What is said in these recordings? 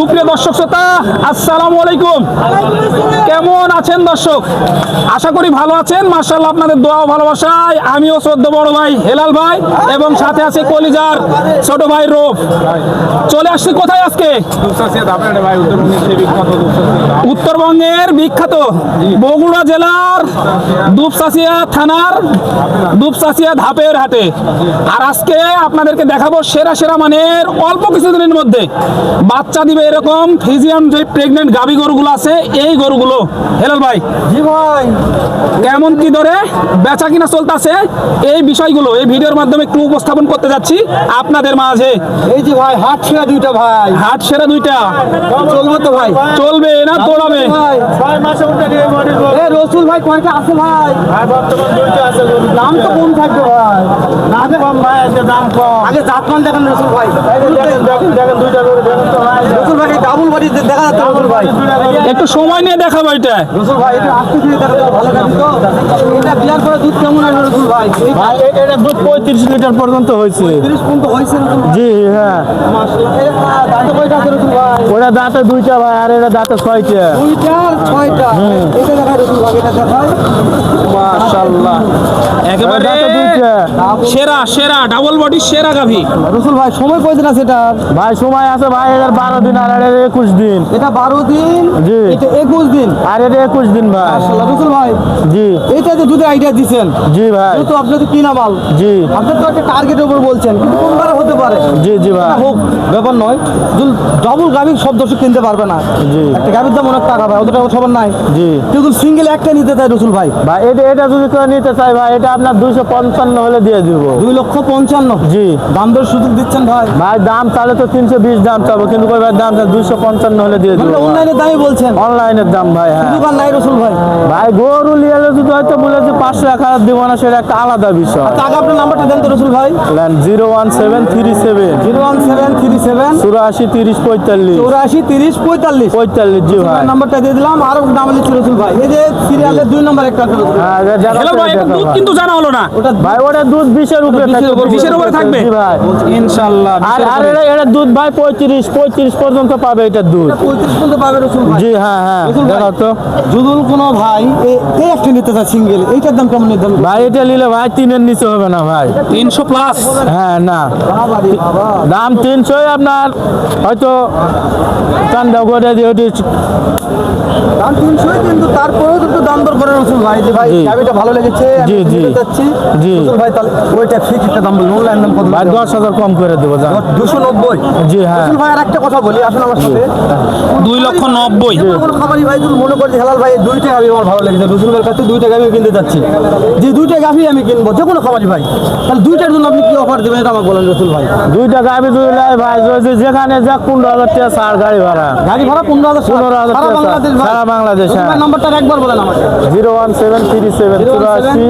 সুপ্রিয় দর্শক শ্রোতা, আসসালামু আলাইকুম। কেমন আছেন দর্শক? আশা করি ভালো আছেন। মার্শাল্লাহ আপনাদের দোয়া ভালোবাসায়। আমিও শ্রদ্ধ বড় ভাই হেলাল ভাই এবং সাথে আছে কলিজার ছোট ভাই রূপ চলে আসছি কোথায় আজকে? উত্তরবঙ্গের বিখ্যাত বগুড়া জেলার দুপসাসিয়া থানার দুপসাসিয়া ধাপের হাটে। আর আজকে আপনাদেরকে দেখাবো সেরা সেরা মানের অল্প কিছুদিনের মধ্যে বাচ্চা দিবে এরকম ফিজিয়ান যে প্রেগনেন্ট গাভী গরুগুলো আছে এই গরুগুলো। হেলাল ভাই জি ভাই। কেমন কি ধরে বেচা কিনা চলতেছে এই বিষয়গুলো এই ভিডিওর মাধ্যমে একটু উপস্থাপন করতে যাচ্ছি আপনাদের মাঝে। এই যে ভাই হাট ছেড়া দুইটা ভাই। হাট সেরা দুইটা। চলবে তো ভাই। চলবে না দৌড়াবে। ভাই। এ রসুল ভাই কয়টা আছে ভাই? ভাই বর্তমান দুইটা আছে দাম তো কম থাকবে ভাই। দাম কম ভাই আজকে দাম কম। আগে জাতমান দেখেন রসুল ভাই। রসুল ভাই ডাবল বাড়ি দেখা যাচ্ছে রসুল ভাই। একটু সময় নিয়ে দেখাবো এটা। রসুল ভাই এটা আসতে দিয়ে দেখা যাচ্ছে ভালো গাড়ি তো? এটা বিয়ার করে দুধ কেমন আসবে রসুল ভাই? ভাই এটা দুধ পঁয়ত্রিশ লিটার পর্যন্ত হয়েছে। তিরিশ পর্যন্ত হয়েছে জি হ্যাঁ। দাঁতে কয়টা আছে রসুল ভাই? ওটা দাঁতে দুইটা ভাই আর এটা দাঁতে ছয়টা। দুইটা ছয়টা? এটা দেখায় রসুল ভাই এটা দেখায় মাশাআল্লাহ। একেবারে সেরা সেরা ডাবল বডি সেরা গাভী। রসুল ভাই সময় কয়দিন আছে এটা? ভাই সময় আছে ভাই এদের বারো দিন আর এদের একুশ দিন। এটা বারো দিন? জি। এটা একুশ দিন? আর এটা একুশ দিন ভাই। রসুল ভাই। জি। এইটা যে দুধের আইডিয়া দিচ্ছেন জি ভাই। তো আপনি তো কিনা মাল জি। আপনি তো একটা টার্গেটের উপর বলছেন কিন্তু কোনবার হতে পারে? জি জি ভাই। হোক ব্যাপার নয়। ডবল গাভি সব দর্শক কিনতে পারবে না জি। একটা গাভির দাম অনেক টাকা ভাই অত টাকা সবার নাই। জি। কিন্তু সিঙ্গেল একটা নিতে চাই রসুল ভাই। ভাই এটা এটা যদি কেউ নিতে চাই ভাই এটা আপনার দুইশো পঞ্চান্ন হলে দিয়ে দিব। দুই লক্ষ পঞ্চান্ন। জি। দাম দর সুযোগ দিচ্ছেন ভাই? ভাই দাম তাহলে তো তিনশো বিশ দাম চাবো কিন্তু ভাই দাম দুইশো পঞ্চান্ন হলে দিয়ে দিব মানে অনলাইনে দামই বলছেন। অনলাইনের দাম ভাই হ্যাঁ। দোকান নাই রসুল ভাই। ভাই গরু নিয়ে যদি হয়তো বলেছে পাঁচশো এক হাজার দিব না সেটা একটা আলাদা বিষয়। টাকা আপনার নাম্বারটা দেন তো রসুল ভাই। Zero one seven three seven. Zero one seven three seven. চুরাশি তিরিশ পঁয়তাল্লিশ। চৌরাশি তিরিশ পঁয়তাল্লিশ। পঁয়তাল্লিশ জি ভাই। নাম্বারটা দিয়ে দিলাম। আরও নাম লিখছি রসুল ভাই। এই যে সিরিয়ালের দুই নম্বর একটা হ্যাঁ, ভাই ভাই। কিন্তু জানা হলো না। ওটা ভাই ওটা দুধ বিশের উপরে বিশের থাকবে, উপরে- থাকবে? ভাই ইনশাআল্লাহ আর আর এটা এটা দুধ ভাই পঁয়ত্রিশ পঁয়ত্রিশ পর্যন্ত পাবে এটার দুধ। পঁয়ত্রিশ পর্যন্ত পাবে রসুল ভাই। জি হ্যাঁ হ্যাঁ দেখো তো। যদুল কোনো ভাই এই একটা নিতে চায় সিঙ্গেল? এইটার দাম কেমন নির্ধারণ? ভাই এটা নিলে ভাই তিনের নিচে হবে না ভাই। তিনশো প্লাস হ্যাঁ না। দাম তিনশোই আপনার হয়তো চান্দা করে দিয়ে দাম তিনশোই কিন্তু তারপরেও কিন্তু দাম দর করে রসুল ভাই যে ভাই। গাড়িটা ভালো লেগেছে জি, জি। চাচ্ছি। জি। রসুল ভাই তাহলে ওইটা ফিক্স একটা দাম বলুন অনলাইন দাম কত ভাই দশ হাজার কম করে দেবো জান। দুশো নব্বই? জি হ্যাঁ। রসুল ভাই আর একটা কথা বলি আসুন আমার সাথে। দুই লক্ষ নব্বই। কোনো খামারি ভাই যদি মনে করে যে হেলাল ভাই দুইটা গাভি আমার ভালো লেগেছে রসুল ভাইয়ের কাছে দুইটা গাভি কিনতে যাচ্ছি যে দুইটা গাভি আমি কিনবো যে কোনো খামারি ভাই তাহলে দুইটার জন্য আপনি কি অফার দেবেন এটা আমাকে বলেন রসুল ভাই। দুইটা গাড়ি দুই লাই ভাই যেখানে যা পনেরো হাজার টাকা সার গাড়ি ভাড়া। গাড়ি ভাড়া পনেরো হাজার পনেরো হাজার সারা বাংলাদেশ হ্যাঁ। ভাই একবার বলেন আমাকে। Zero one seven three seven চুরাশি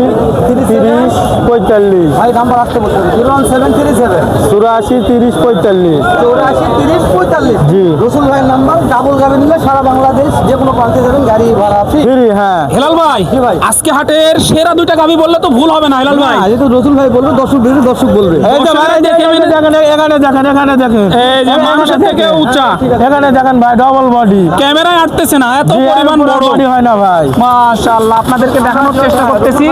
তিরিশ পঁয়তাল্লিশ। ভাই নাম্বার আসতে zero one seven three seven. চুরাশি তিরিশ পঁয়তাল্লিশ। চৌরাশি তিরিশ পঁয়তাল্লিশ। জি। রসুল ভাইয়ের নাম্বার ডাবল নিলে সারা বাংলাদেশ যে কোনো প্রান্তে যাবেন গাড়ি ভাড়া ফ্রি ফ্রি হ্যাঁ। হেলাল ভাই ভাই। আজকে হাটের সেরা দুইটা গাভী বললে তো ভুল হবে না হেলাল ভাই। রসুল ভাই বলবে দর্শক দর্শক বলবে। এই যে ভাই দেখেন। দেখেন এখানে দেখেন এখানে দেখেন। এই যে মানুষের থেকে উঁচা। এখানে দেখেন ভাই ডবল বডি ক্যামেরায় আটতেছে না এত পরিমাণ বড়। হয় না ভাই। মাশাআল্লাহ আপনাদেরকে দেখানোর চেষ্টা করতেছি।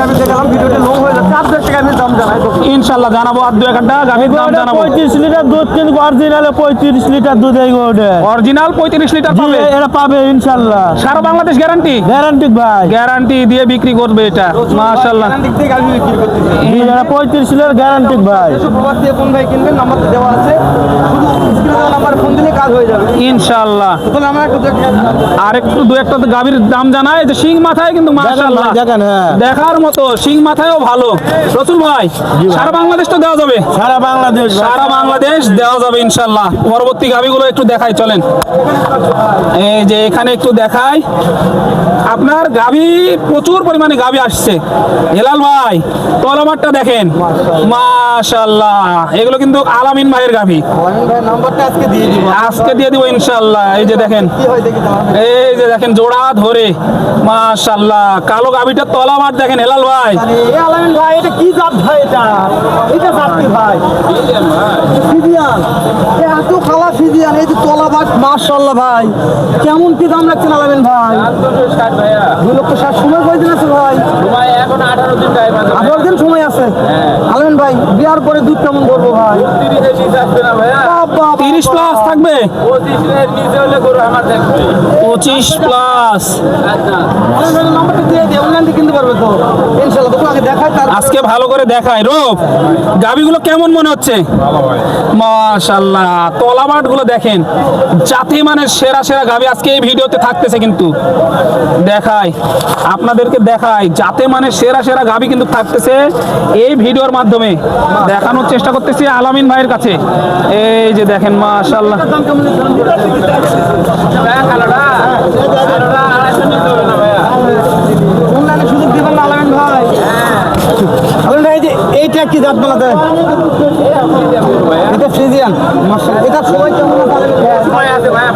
গাড়ি দেখালাম ভিডিওটা লো হয়ে যাচ্ছে আপনার টাকা আমি দাম জানাই ইনশাআল্লাহ জানাব আর দু একটা গাভীর দাম জানাব। পঁয়ত্রিশ লিটার দুধ কিন্তু অরিজিনালে পঁয়ত্রিশ লিটার দুধ এই ওটা অরিজিনাল পঁয়ত্রিশ লিটার পাবে। এরা পাবে ইনশাল্লাহ সারা বাংলাদেশ গ্যারান্টি গ্যারান্টি ভাই। গ্যারান্টি দিয়ে বিক্রি করবে এটা। মাশাআল্লাহ। বিক্রি করতেছি। জি, এরা পঁয়ত্রিশ লিটার গ্যারান্টি ভাই। প্রবাস থেকে কোন ভাই কিনবেন নাম্বার দেওয়া আছে। শুধু স্ক্রিনে দেওয়া নাম্বার ফোন দিলে কাজ হয়ে যাবে। ইনশাআল্লাহ। তাহলে আমরা একটু দেখে আর একটু দু একটা গাভীর দাম জানায় যে শিং মাথায় কিন্তু মাশাআল্লাহ। হ্যাঁ। দেখার মতো শিং মাথায়ও ভালো। রসুল ভাই সারা বাংলাদেশ তো দেওয়া যাবে? সারা বাংলাদেশ সারা বাংলাদেশ দেওয়া যাবে ইনশাল্লাহ পরবর্তী গাভিগুলো একটু দেখাই চলেন। এই যে এখানে একটু দেখাই। আপনার গাভি প্রচুর পরিমাণে গাভি আসছে। হেলাল ভাই তলামারটা দেখেন। মাশাল্লাহ এগুলো কিন্তু আলামিন ভাইয়ের গাভি। আজকে দিয়ে দিব। ইনশাল্লাহ এই যে দেখেন। কি হয় দেখি এই যে দেখেন জোড়া ধরে মাশাল্লাহ কালো গাবিটার তলা মাঠ দেখেন হেলাল ভাই। আলামিন ভাই এটা কি জাত ভাই এটা? এটা জাতি ভাই? ফিজিয়ান এত খালা ফিজিয়ান এই যে তলা বাট মাশাআল্লাহ ভাই। কেমন কি দাম রাখছেন আলামিন ভাই? দুই লক্ষ ষাট সময় কয়দিন আছে ভাই? এখন আঠারো দিন সময় আছে। আলামিন ভাই বিয়ার পরে দুধ কেমন করব ভাই? তিরিশ প্লাস থাকবে? পঁচিশ প্লাস ভাই নাম্বারটা দিয়ে দিয়ে অনলাইন কিনতে পারবে তো? ইনশাআল্লাহ তোকে আগে দেখাই তার আজকে ভালো করে দেখায় রোপ গাবিগুলো কেমন মনে হচ্ছে? মাশাল্লাহ তলাবাটগুলো দেখেন। জাতি মানে সেরা সেরা গাবি। আজকে এই ভিডিওতে থাকতেছে কিন্তু। দেখায় আপনাদেরকে দেখায় যাতে মানে সেরা সেরা গাবি কিন্তু থাকতেছে এই ভিডিওর মাধ্যমে। দেখানোর চেষ্টা করতেছি আলামিন ভাইয়ের কাছে। এই যে দেখেন মাশাল্লাহ আলামিন ভাই আলামিন ভাই এই যে এইটা কি জাত বলাতে এটা ফ্রিজিয়ান। মাশাআল্লাহ এটা সময় কেমন আছে ভাই?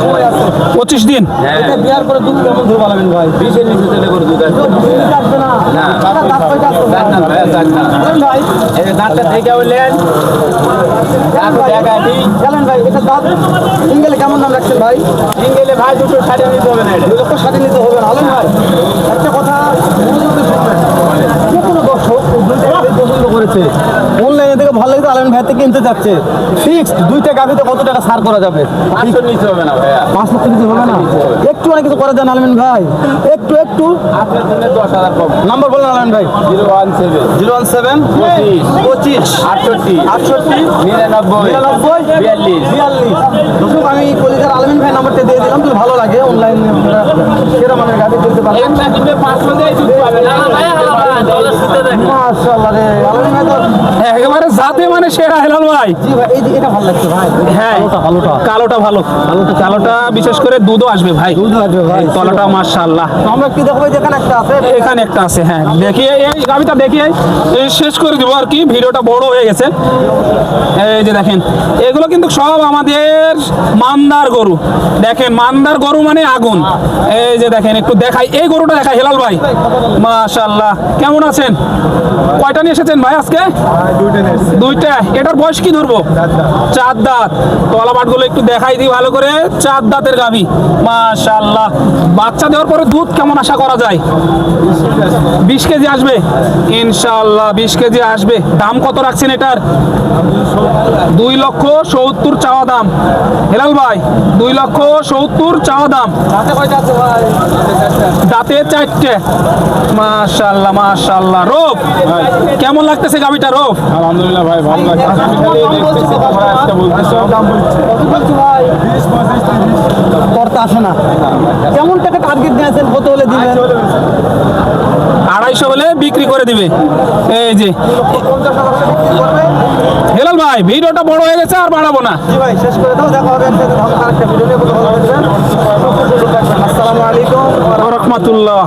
সময় আছে পঁচিশ দিন এটা বিয়ার করে দুধ কেমন ভাই? বিশের নিচে চলে করে দুধ আসবে না। এটা দাঁত কয়টা আছে ভাই? ভাই। জানেন ভাই এটা দাঁত। সিঙ্গেলে কেমন দাম রাখছেন ভাই? দুই লক্ষ ষাটে নিতে হবে না আলম ভাই। একটা কথা যে কোনো দর্শক এই দুইটা গাভি করেছে অনলাইনে থেকে ভালো লাগছে আলম ভাই থেকে কিনতে যাচ্ছে। ফিক্সড দুইটা গাভিতে কত টাকা ছাড় করা যাবে? পাঁচ লক্ষ নিতে হবে না? একটু অনেক কিছু করা যায় না আলমিন ভাই। একটু একটু। নাম্বার বলেন আলমিন ভাই। Zero one seven. Zero one seven পঁচিশ। আটষট্টি। আটষট্টি। নিরানব্বই। বিয়াল্লিশ। বিয়াল্লিশ। আমি কলিজার আলমিন ভাই নাম্বারটা ভালো লাগে অনলাইন গাড়ি কিনতে মাশাআল্লাহ রে একেবারে জাতে মানে সেরা হেলাল ভাই জি ভাই এই এটা ভালো লাগছে ভাই। হ্যাঁ ভালোটা। কালোটা ভালো। কালোটা বিশেষ করে দুধও আসবে ভাই। দুধ লাগবে ভাই আমরা কি দেখব যেখানে একটা আছে? এখানে একটা আছে হ্যাঁ। দেখিয়ে এই গাবিটা দেখিয়ে এই। শেষ করে দিব আর কি। ভিডিওটা বড় হয়ে গেছে। এই যে দেখেন এগুলো কিন্তু সব আমাদের মান্দার গরু। দেখেন মান্দার গরু মানে আগুন। এই যে দেখেন একটু দেখাই। এই গরুটা দেখাই হেলাল ভাই। মাশাল্লাহ কেমন আছেন? কয়টা নিয়ে এসেছেন ভাই আজকে? দুইটা এটার বয়স কি ধরবো? চার দাঁত। তলাবাটগুলো একটু দেখাই দিই ভালো করে। চার দাঁতের গাভী। মাশাল্লাহ বাচ্চা দেওয়ার পরে দুধ কেমন আশা করা যায়? বিশ কেজি আসবে? ইনশাল্লাহ বিশ কেজি আসবে। দাম কত রাখছেন এটার? দুই লক্ষ সত্তর চাওয়া দাম। হেলাল ভাই দুই লক্ষ সত্তর চাওয়া দাম। দাঁতে চারটে। মাশাল্লাহ মাশাল্লাহ রোপ কেমন লাগতেছে গাবিটা রোপ আলহামদুলিল্লাহ ভাই ভালো লাগছে। আসে না। কেমন টাকা টার্গেট দিয়েছেন কত হলে দিবেন আড়াইশো হলে বিক্রি করে দিবে। এই যে। হেলাল ভাই ভিডিওটা বড় হয়ে গেছে আর বাড়াবো না। ভাই শেষ করে দাও দেখা হবে আরেকটা ভিডিও নিয়ে কথা বলবেন আসসালামু আলাইকুম। রহমতুল্লাহ।